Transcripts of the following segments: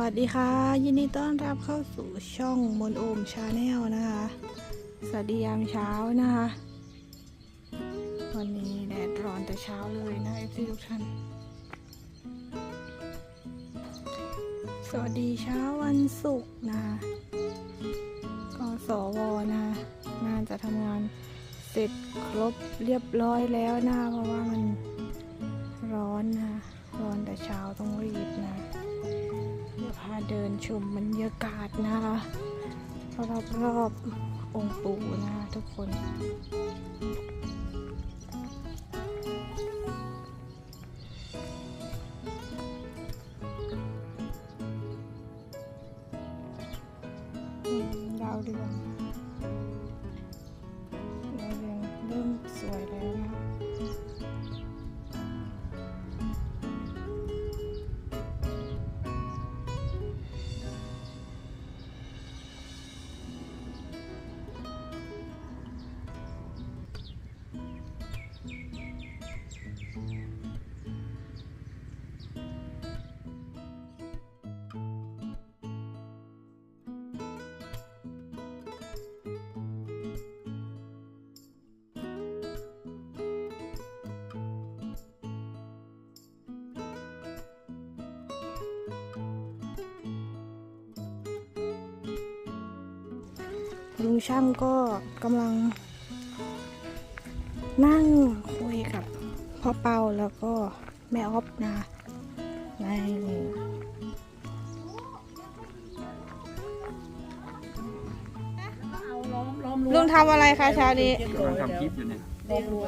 วัสดีค่ะ ยินดีต้อนรับเข้าสู่ช่องมนโอมชาแนลนะคะ สวัสดียามเช้านะคะวันนี้แดดร้อนแต่เช้าเลยนะเอฟซีทุกท่านสวัสดีเช้าวันศุกร์นะคะก็สวนะงานจะทำงานเสร็จครบเรียบร้อยแล้วนะเพราะว่ามันร้อนนะร้อนแต่เช้าต้องรีบนะ เดินชมบรรยากาศนะคะรอบรอบๆองค์ปู่นะคะทุกคน ดาวเรืองดาวเรืองเริ่มสวยแล้วนะคะ ลุงช่างก็กำลัง นั่งคุยกับพ่อเปาแล้วก็แม่ออฟนะในลุงทำอะไรคะเช้านี้กำลังทำคลิปอยู่เนี่ย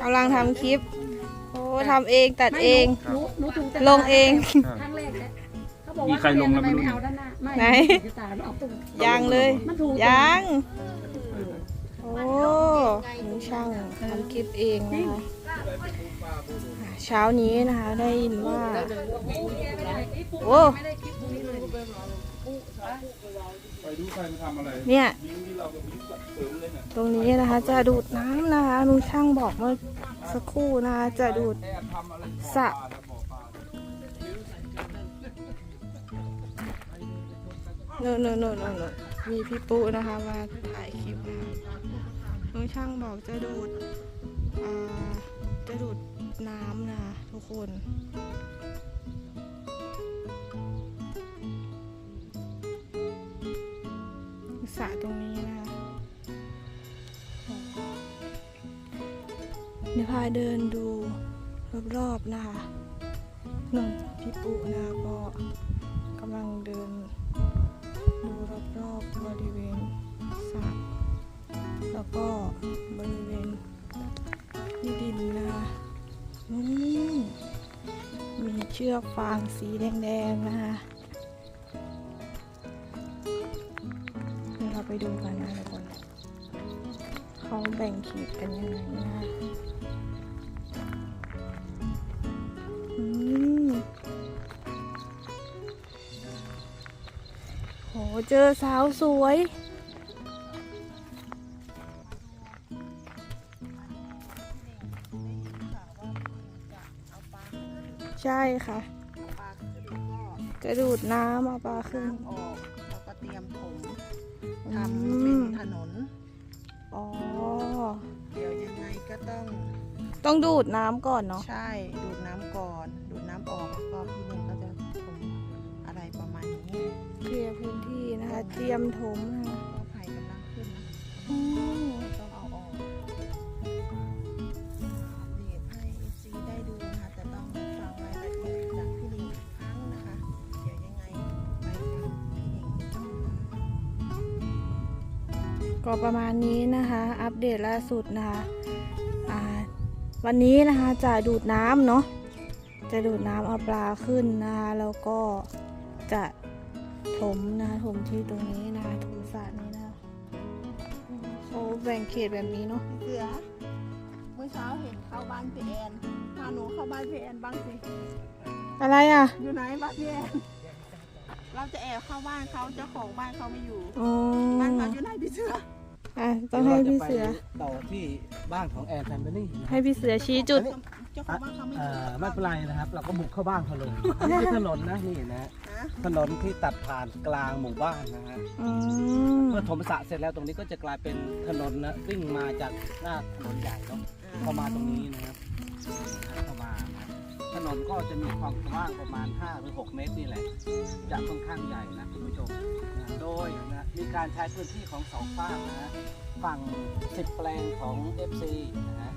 กำลังทำคลิป โอ้ทำเองตัดเองครับหนูหนูถูกแต่ลงเองครับครั้งแรกเนี่ยเขาบอกมีว่าใครลงแล้วทำไม่ไมรู้ ไม่เอาด้านหน้าไม่ไหนจะตายมันออกตรงยังเลย มันถูกยังเออโอ้ลุงช่างทำคลิปเองนะคะเช้านี้นะคะได้ยินว่า โอ้ ไปดูใครมาทำอะไรเนี่ย ยิงนี่เรากับยิงเสริมเลยเนี่ยตรงนี้นะคะ จะดูดน้ำนะคะลุงช่างบอกเมื่อสักครู่นะคะ จะดูดแอบทำอะไรสระ โน่นโน่นโน่นโน่นมีพี่ปุ๊นะคะมาถ่ายคลิปนะคะลุงช่างบอกจะดูดจะดูดน้ำนะทุกคนสระตรงนี้นะคะเดี๋ยวพาเดินดูรอบๆนะคะหนุ่นพี่ปุ๊นะคะก็กำลังเดิน รอบบริเวณสระแล้วก็บริเวณที่ดินนะคะอืมมีเชือกฟางสีแดงๆนะคะเดี๋ยวเราไปดูกันนะทุกคนเขาแบ่งขีดกันยังไงนะคะ เจอสาวสวย ใช่ค่ะ ปลาขึ้นก็จะดูดน้ำเอาปลาขึ้น น้ำออกแล้วก็เตรียมถมอืทำเป็นมถนน อ๋อ เดี๋ยวยังไงก็ต้องต้องดูดน้ำก่อนเนาะ ใช่ดูดน้ำก่อนดูดน้ ยมถมนะคะก็ไผ่กำลังขึ้นนะอืมต้องเอาออกอัปเดตให้ FC ได้ดูนะคะแต่ต้องฟังรายละเอียดจากพี่หนิงอีกครั้งนะคะ เดี๋ยวยังไงไปฟังพี่หนิงอีกครั้งก็ประมาณนี้นะคะ อัปเดตล่าสุดนะคะอ่าวันนี้นะคะจะดูดน้ำเนาะจะดูดน้ำเอาปลาขึ้นนะคะแล้วก็จะ ถมนะคะถมที่ตรงนี้นะคะถมสระนี้นะคะเขาแบ่งเขตแบบนี้เนาะเสือเมื่อเช้าเห็นเข้าบ้านพี่แอนพาหนูเข้าบ้านพี่แอนบ้างสิอะไรอะ อยู่ไหนบ้านพี่แอนเราจะแอบเข้าบ้านเขาเจ้าของบ้านเขาไม่อยู่อ๋อบ้านเขาอยู่ไหนพี่เสืออะต้องให้พี่เสือต่อที่บ้านของแอนแฟมิลี่ให้พี่เสือชี้จุดต เจ้าของบ้านเขาไม่เอ่อยู่อไม่เป็นไรนะครับ เราก็บุกเข้าบ้านเขาเลยนี่คือถนนนะนี่นะ นะถนนที่ตัดผ่านกลางหมู่บ้านนะฮะอืมเมื่อถมสระเสร็จแล้วตรงนี้ก็จะกลายเป็นถนนนะวิ่งมาจากหน้าถนนใหญ่เนาะเข้ามาตรงนี้นะครับเข้ามานะถนนก็จะมีความกว้างประมาณ 5 หรือ 6 เมตรนี่แหละจะค่อนข้างใหญ่นะคุณผู้ชมนะโดยนะมีการใช้พื้นที่ของสองฝั่งนะฮะฝั่ง 10 แปลงของ FC นะฮะ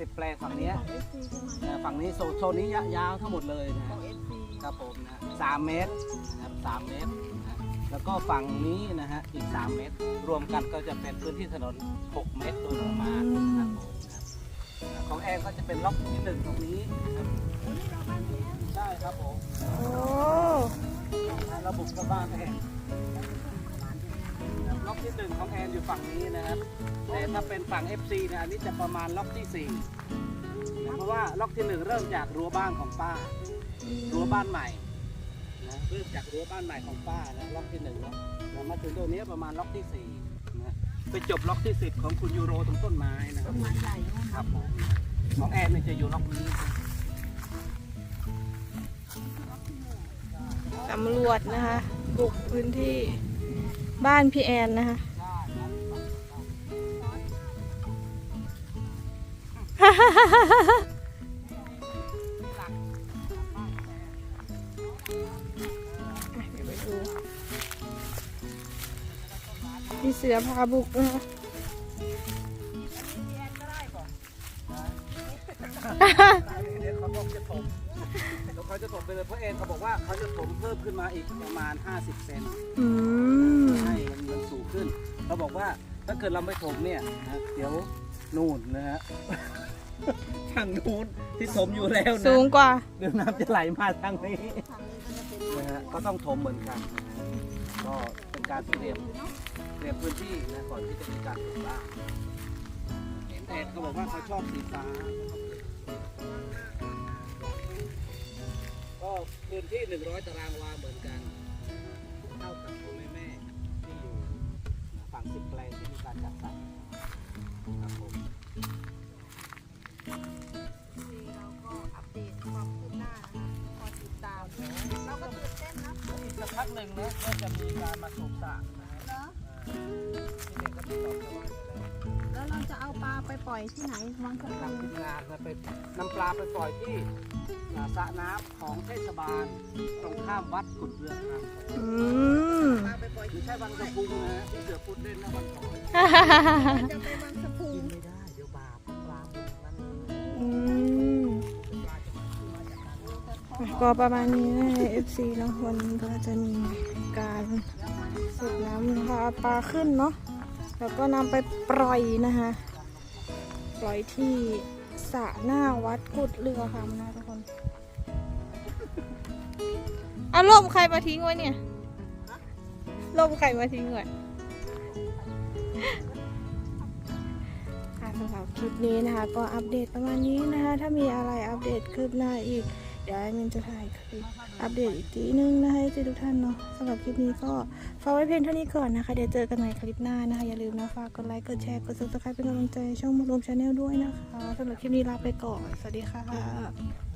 10 แปลงฝั่งเนี้ยของ FC ใช่ไหมนะฝั่งนี้โซนโซนนี้ยาวทั้งหมดเลยนะขอฮะง FC ครับผมนะสามเมตรนะครับสามเมตรนะแล้วก็ฝั่งนี้นะฮะอีก 3 เมตร รวมกันก็จะเป็นพื้นที่ถนน 6 เมตรโดยประมาณนะครับผมนะครับของแอนก็จะเป็นล็อกที่หนึ่งตรงนี้นะครับใช่ครับผมโอ้ระบุกับบ้านแอนนะครับ ล็อกที่หนึ่งของแอนอยู่ฝั่งนี้นะครับแต่ถ้าเป็นฝั่ง FC เนี่ยอันนี้จะประมาณล็อกที่สี่นะเพราะว่าล็อกที่หนึ่งเริ่มจากรั้วบ้านของป้า รั้วบ้านใหม่นะเริ่มจากรั้วบ้านใหม่ของป้านะล็อกที่หนึ่งเนาะแล้วมาถึงตรงนี้ประมาณล็อกที่สี่นะไปจบล็อกที่สิบของคุณยูโรตรงต้นไม้นะครับต้นไม้ใหญ่นู่นครับผมของแอนเนี่ยจะอยู่ล็อกนี้ตำรวจนะคะบุกพื้นที่ บ้านพี่แอนนะคะอะเดี๋ยวไปดูพี่เสือพาบุกนะคะเดี๋ยวเขาบอกจะถมเดี๋ยวเขาจะถมไปเลยเพราะแอนเขาบอกว่าเขาจะถมเพิ่มขึ้นมาอีกประมาณ 50 เซนอืมให้ มันมันสูงขึ้นเขาบอกว่าถ้าเกิดเราไม่ถมเนี่ยนะเดี๋ยวนู่นนะฮะ ทางนู้นที่ถมอยู่แล้วนะสูงกว่า เดี๋ยวน้ำจะไหลมาทางนี้ทางนี้ก็จะเป็นนะฮะก็ต้องถมเหมือนกันนะฮะก็เป็นการเตรียมเตรียมพื้นที่นะก่อนที่จะมีการปลูกบ้านเห็นแอนเขาบอกว่าเขาชอบสีฟ้า ก็พื้นที่ 100 ตารางวาเหมือนกัน 30 แปลงที่มีการจัดสรรครับผมเก็อัปเดตความคืบหน้านอติดตาม เราก็ตื่นเต้นนะอีกสักพักหนึ่งนะก็จะมีการมาสูบสระนะระแล้วเราจะเอาปลาไปปล่อยที่ไหนวังสะพานนำทีมงานนะไปนำปลาไปปล่อยที่สระน้ำของเทศบาลตรงข้ามวัดขุดเรืองครับ ไปปล่อยที่ใช่วังสะพุงนะที่เสือพูดเล่นนะวันก่อนจะไปบางสะพุงกินไม่ได้เดี๋ยวบาปบาปมันอืมก็ประมาณนี้นะ FC เนาะวันนี้ก็จะมีการสูบน้ำนะคะเอาปลาขึ้นเนาะแล้วก็นำไปปล่อยนะคะ ปล่อยที่สระหน้าวัดกุดเรือค่ะนะทุกคน เอาล่มใครมาทิ้งไว้เนี่ย ล่มใครมาทิ้งไว้ค่ะสำหรับคลิปนี้นะคะ ก็อัปเดตประมาณนี้นะคะ ถ้ามีอะไรอัปเดตคืบหน้าอีก เดี๋ยวแอดมินจะถ่ายคลิปอัปเดตอีกทีนึงนะคะให้ทุกท่านเนาะสำหรับคลิปนี้ก็ฝากไว้เพียงเท่านี้ก่อนนะคะ เดี๋ยวเจอกันใหม่คลิปหน้านะคะ อย่าลืมนะฝากกดไลค์ กดแชร์ กด subscribe เป็นกำลังใจช่องมารวมชาแนลด้วยนะคะสำหรับคลิปนี้ลาไปก่อน สวัสดีค่ะ